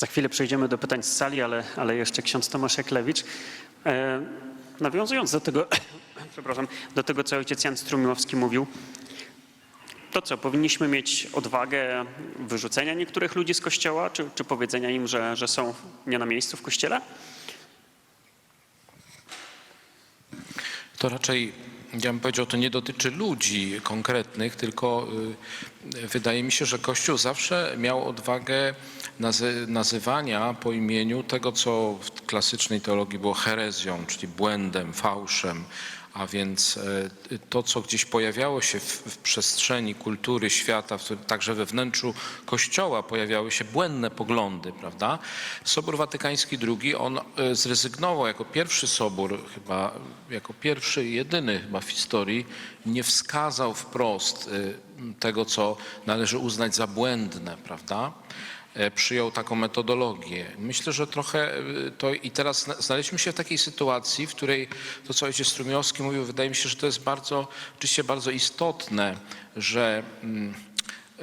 Za chwilę przejdziemy do pytań z sali, ale, ale jeszcze ksiądz Tomasz Jaklewicz. E, nawiązując do tego, przepraszam, do tego, co ojciec Jan Strumiłowski mówił, to co, powinniśmy mieć odwagę wyrzucenia niektórych ludzi z kościoła, czy, czy powiedzenia im, że, że są nie na miejscu w kościele? To raczej, ja bym powiedział, to nie dotyczy ludzi konkretnych, tylko y, wydaje mi się, że Kościół zawsze miał odwagę nazy- nazywania po imieniu tego, co w klasycznej teologii było herezją, czyli błędem, fałszem, a więc e, to, co gdzieś pojawiało się w, w przestrzeni kultury świata, w, także we wnętrzu Kościoła pojawiały się błędne poglądy, prawda? Sobór Watykański II, on e, zrezygnował jako pierwszy sobór, chyba jako pierwszy i jedyny chyba w historii, nie wskazał wprost e, tego, co należy uznać za błędne, prawda? E, przyjął taką metodologię. Myślę, że trochę e, to i teraz zna- znaleźliśmy się w takiej sytuacji, w której to, co ojciec Strumiowski mówił, wydaje mi się, że to jest bardzo, oczywiście bardzo istotne, że mm, e,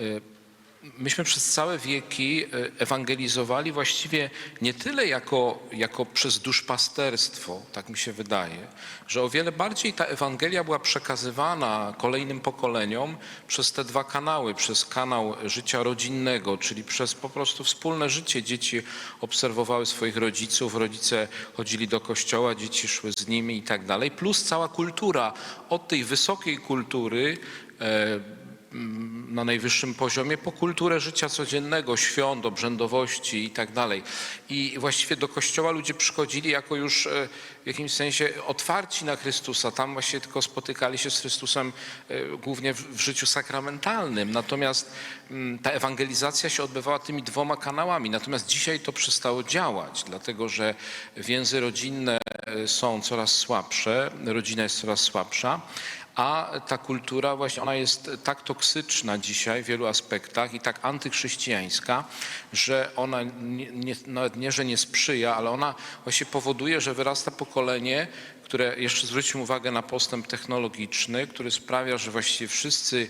myśmy przez całe wieki e, ewangelizowali właściwie nie tyle jako, jako przez duszpasterstwo, tak mi się wydaje, że o wiele bardziej ta Ewangelia była przekazywana kolejnym pokoleniom przez te dwa kanały, przez kanał życia rodzinnego, czyli przez po prostu wspólne życie. Dzieci obserwowały swoich rodziców, rodzice chodzili do kościoła, dzieci szły z nimi i tak dalej, plus cała kultura, od tej wysokiej kultury, e, na najwyższym poziomie po kulturę życia codziennego, świąt, obrzędowości i tak dalej. I właściwie do kościoła ludzie przychodzili jako już e, w jakimś sensie otwarci na Chrystusa. Tam właściwie tylko spotykali się z Chrystusem e, głównie w, w życiu sakramentalnym. Natomiast mm, ta ewangelizacja się odbywała tymi dwoma kanałami. Natomiast dzisiaj to przestało działać, dlatego że więzy rodzinne e, są coraz słabsze, rodzina jest coraz słabsza. A ta kultura właśnie ona jest tak toksyczna dzisiaj w wielu aspektach i tak antychrześcijańska, że ona nie, nie, nawet nie, że nie sprzyja, ale ona właśnie powoduje, że wyrasta pokolenie, które jeszcze zwróćmy uwagę na postęp technologiczny, który sprawia, że właściwie wszyscy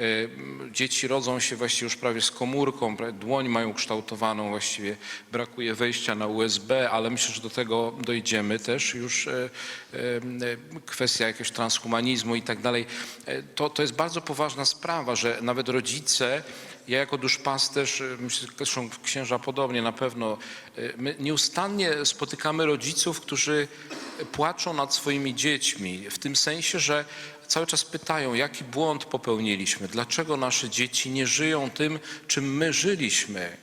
y, dzieci rodzą się właściwie już prawie z komórką, dłoń mają kształtowaną, właściwie brakuje wejścia na USB, ale myślę, że do tego dojdziemy też już y, y, kwestia jakiegoś transhumanizmu i tak dalej. To, to jest bardzo poważna sprawa, że nawet rodzice ja jako duszpasterz, zresztą księża podobnie na pewno, my nieustannie spotykamy rodziców, którzy płaczą nad swoimi dziećmi, w tym sensie, że cały czas pytają, jaki błąd popełniliśmy, dlaczego nasze dzieci nie żyją tym, czym my żyliśmy.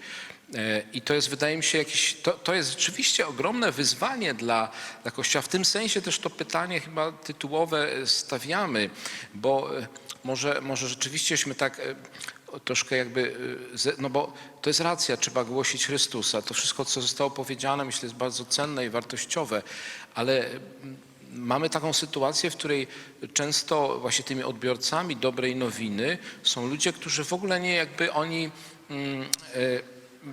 E, I to jest, wydaje mi się, jakieś, to, to jest rzeczywiście ogromne wyzwanie dla, dla Kościoła. W tym sensie też to pytanie chyba tytułowe stawiamy, bo e, może, może rzeczywiścieśmy tak e, troszkę jakby, ze- no bo to jest racja, trzeba głosić Chrystusa. To wszystko, co zostało powiedziane, myślę, jest bardzo cenne i wartościowe, ale mm, mamy taką sytuację, w której często właśnie tymi odbiorcami dobrej nowiny są ludzie, którzy w ogóle nie jakby oni, mm, e,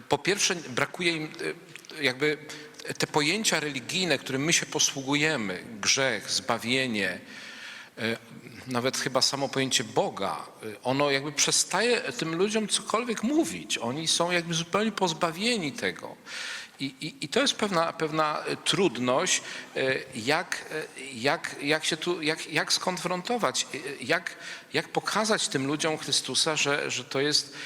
po pierwsze brakuje im e, jakby te pojęcia religijne, którym my się posługujemy, grzech, zbawienie, nawet chyba samo pojęcie Boga, e, ono jakby przestaje tym ludziom cokolwiek mówić. Oni są jakby zupełnie pozbawieni tego. I, i, I to jest pewna, pewna e, trudność, e, jak, e, jak, jak się tu, jak, jak skonfrontować, e, jak, jak pokazać tym ludziom Chrystusa, że, że, to jest,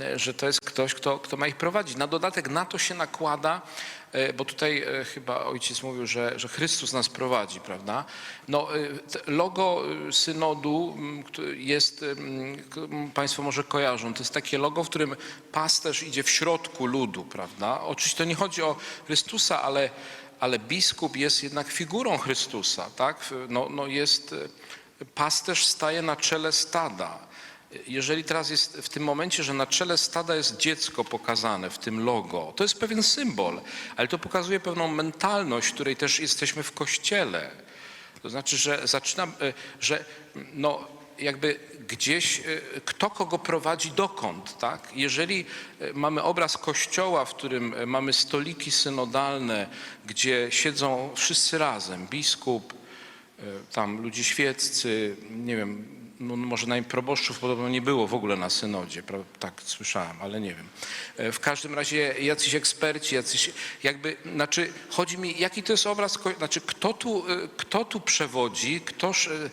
e, że to jest ktoś, kto, kto ma ich prowadzić. Na dodatek na to się nakłada, e, bo tutaj e, chyba ojciec mówił, że, że Chrystus nas prowadzi, prawda? No, e, logo e, synodu jest, Państwo może kojarzą, to jest takie logo, w którym pasterz idzie w środku ludu, prawda? Oczywiście to nie chodzi o Chrystusa, ale, ale biskup jest jednak figurą Chrystusa, tak? No, no jest, e, pasterz staje na czele stada. Jeżeli teraz jest w tym momencie, że na czele stada jest dziecko pokazane w tym logo, to jest pewien symbol, ale to pokazuje pewną mentalność, której też jesteśmy w kościele. To znaczy, że zaczynam, e, że no jakby gdzieś e, kto kogo prowadzi dokąd, tak? Jeżeli e, mamy obraz kościoła, w którym mamy stoliki synodalne, gdzie siedzą wszyscy razem, biskup, tam ludzie świeccy, nie wiem, no może najmniej proboszczów podobno nie było w ogóle na synodzie, tak słyszałem, ale nie wiem. E, W każdym razie jacyś eksperci, jacyś jakby, znaczy chodzi mi, jaki to jest obraz, znaczy kto tu, e, kto tu przewodzi, ktoż e,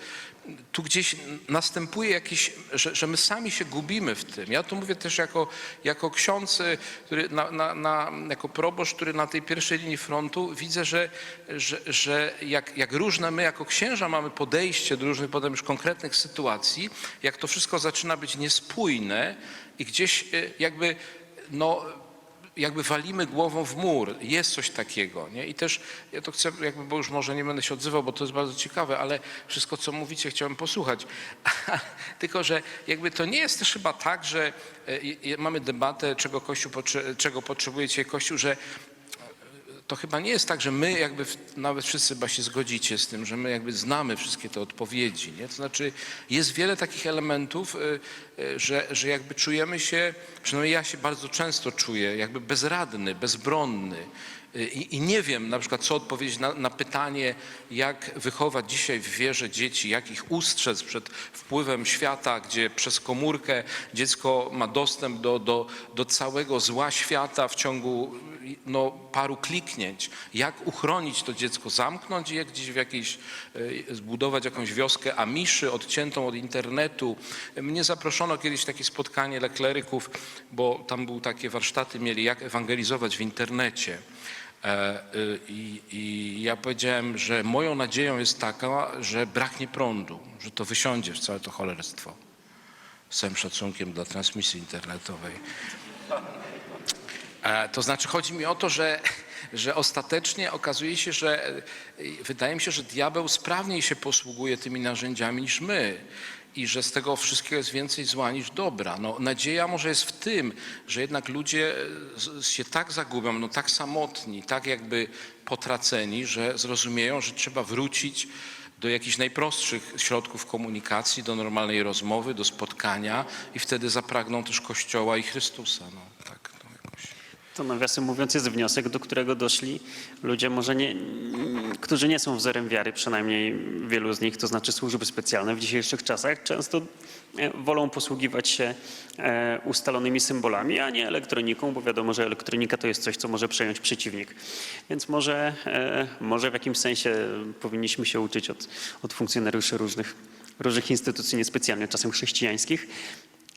tu gdzieś następuje jakiś, że, że my sami się gubimy w tym. Ja to mówię też jako, jako ksiądz, który na, na, na, jako proboszcz, który na tej pierwszej linii frontu widzę, że, że, że jak, jak różne my jako księża mamy podejście do różnych potem już konkretnych sytuacji, jak to wszystko zaczyna być niespójne i gdzieś e, jakby no jakby walimy głową w mur. Jest coś takiego. Nie? I też ja to chcę, jakby, bo już może nie będę się odzywał, bo to jest bardzo ciekawe, ale wszystko, co mówicie, chciałem posłuchać. Tylko, że jakby to nie jest też chyba tak, że e, mamy debatę, czego Kościół, czego potrzebuje dzisiaj Kościół, że to chyba nie jest tak, że my jakby, nawet wszyscy chyba się zgodzicie z tym, że my jakby znamy wszystkie te odpowiedzi, nie? To znaczy jest wiele takich elementów, y, y, że, że jakby czujemy się, przynajmniej ja się bardzo często czuję jakby bezradny, bezbronny i, i nie wiem na przykład co odpowiedzieć na, na pytanie, jak wychować dzisiaj w wierze dzieci, jak ich ustrzec przed wpływem świata, gdzie przez komórkę dziecko ma dostęp do, do, do całego zła świata w ciągu no, paru kliknięć. Jak uchronić to dziecko, zamknąć je gdzieś w jakiejś, e, zbudować jakąś wioskę Amiszy odciętą od internetu. Mnie zaproszono kiedyś takie spotkanie dla kleryków, bo tam były takie warsztaty mieli, jak ewangelizować w internecie. E, y, I, I ja powiedziałem, że moją nadzieją jest taka, że braknie prądu, że to wysiądzie w całe to cholerstwo. Z całym szacunkiem dla transmisji internetowej. E, To znaczy chodzi mi o to, że, że ostatecznie okazuje się, że wydaje mi się, że diabeł sprawniej się posługuje tymi narzędziami niż my i że z tego wszystkiego jest więcej zła niż dobra. No, nadzieja może jest w tym, że jednak ludzie e, się tak zagubią, no, tak samotni, tak jakby potraceni, że zrozumieją, że trzeba wrócić do jakichś najprostszych środków komunikacji, do normalnej rozmowy, do spotkania i wtedy zapragną też Kościoła i Chrystusa. No, tak, jakoś. To nawiasem mówiąc jest wniosek, do którego doszli ludzie może nie, którzy nie są wzorem wiary, przynajmniej wielu z nich, to znaczy służby specjalne w dzisiejszych czasach, często e, wolą posługiwać się e, ustalonymi symbolami, a nie elektroniką, bo wiadomo, że elektronika to jest coś, co może przejąć przeciwnik. Więc może, e, może w jakimś sensie powinniśmy się uczyć od, od funkcjonariuszy różnych różnych instytucji, niespecjalnie czasem chrześcijańskich.